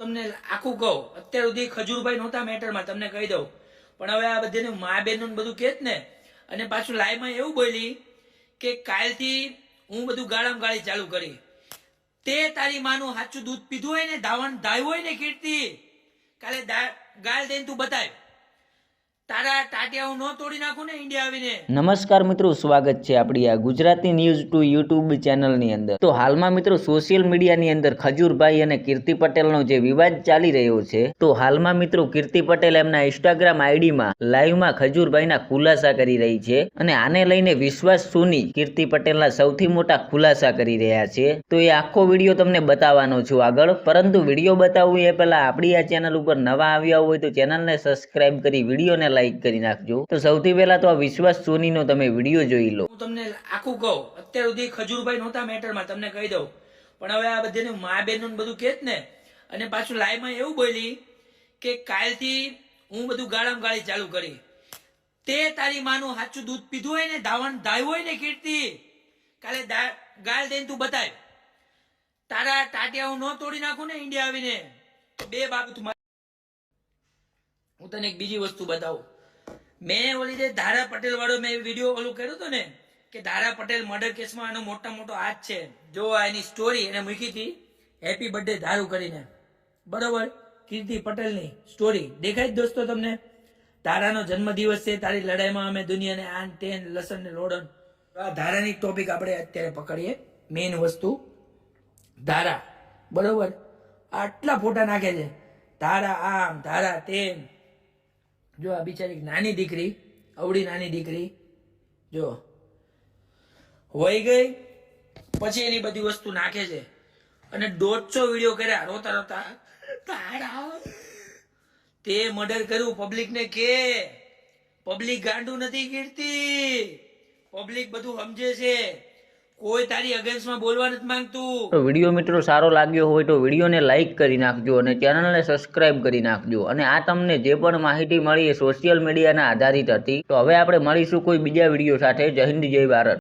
તમને આખું કહું. અત્યાર સુધી ખજૂરભાઈ નહોતા મેટરમાં, તમને કહી દઉં. પણ હવે આ બધાને મા બહેનો ને બધું કેત ને, અને પાછું લાઈવમાં એવું બોલી કે કાલથી હું બધું ગાળામ ગાળી ચાલુ કરી. તે તારી માનું સાચું દૂધ પીધું હોય ને ધાવણ ધાવ્યું હોય ને કીર્તિ, કાલે ગાળ દઈને તું બતાવ નમસ્કાર મિત્રો, સ્વાગત છે આપણી આ ગુજરાતી ન્યૂઝ ટુ યુટ્યુબ ચેનલની અંદર. તો હાલમાં મિત્રો, સોશિયલ મીડિયાની અંદર ખજૂરભાઈ અને કીર્તિ પટેલનો જે વિવાદ ચાલી રહ્યો છે, તો હાલમાં મિત્રો, કીર્તિ પટેલ એમના ઇન્સ્ટાગ્રામ આઈડીમાં લાઈવમાં ખજૂરભાઈના ખુલાસા કરી રહી છે અને આને લઈને વિશ્વાસ સુની કીર્તિ પટેલના સૌથી મોટા ખુલાસા કરી રહ્યા છે. તો એ આખો વીડિયો તમને બતાવવાનો છું આગળ. પરંતુ વીડિયો બતાવવું એ પહેલા આપણી આ ચેનલ ઉપર નવા આવ્યા હોય તો ચેનલને સબસ્ક્રાઈબ કરી વિડીયોને લાઈક કરી નાખજો. તો સૌથી પહેલા તો આ વિશ્વાસ સોનીનો તમે વીડિયો જોઈ લો. હું તમને આખું કહું. અત્યાર સુધી ખજૂરભાઈ નહોતા મેટરમાં તમને કહી દઉં. પણ હવે આ બધાને મા બહેનો બધું કેત ને, અને પાછું લાઈવમાં એવું બોલી કે કાલથી હું બધું ગાળામ ગાળી ચાલુ કરી. તે તારી માનું સાચું દૂધ પીધું હોય ને ધાવણ ધાવ્યું હોય ને કીર્તિ, કાલે ગાળ દઈને તું બતાવ તારા ટાટિયા હું ન તોડી નાખું ને ઇન્ડિયા આવીને. બે બાબત હું તને એક બીજી વસ્તુ બતાવું. મેં ઓલી જે ધારા પટેલ વાળો મેં વીડિયો ઓલું કર્યું હતું ને, કે ધારા પટેલ મર્ડર કેસમાં એનો મોટા મોટો હાથ છે. જો એની સ્ટોરી એને મૂકી હતી હેપી બર્થડે ધારું કરીને. બરોબર? કીર્તિ પટેલની સ્ટોરી દેખાય જ દોસ્તો તમને? તારાનો જન્મદિવસ છે, તારી લડાઈમાં અમે દુનિયાને આન, તેન, લસણ ને લોડન. આ ધારાની ટોપિક આપણે અત્યારે પકડીએ. મેઇન વસ્તુ ધારા બરોબર? આટલા ફોટા નાખે છે. ધારા આમ ધારા તેમ. જો આ બિચારી નાની દીકરી, અવળી નાની દીકરી, જો વહી ગઈ, પછી એની બધી વસ્તુ નાખે છે. અને દોઢસો વીડિયો કર્યા, રોતા રોતા તારા તે મર્ડર કર્યું પબ્લિક ને કે પબ્લિક ગાંડું નથી કીર્તિ પબ્લિક બધું સમજે છે. કોઈ તારી અગેન્સ્ટમાં બોલવા નથી માંગતું. તો વીડિયો મિત્રો સારો લાગ્યો હોય તો વિડીયોને લાઈક કરી નાખજો અને ચેનલને સબસ્ક્રાઇબ કરી નાખજો. અને આ તમને જે પણ માહિતી મળી એ સોશિયલ મીડિયાના આધારિત હતી. તો હવે આપણે મળીશું કોઈ બીજા વીડિયો સાથે. જય હિન્દ, જય ભારત.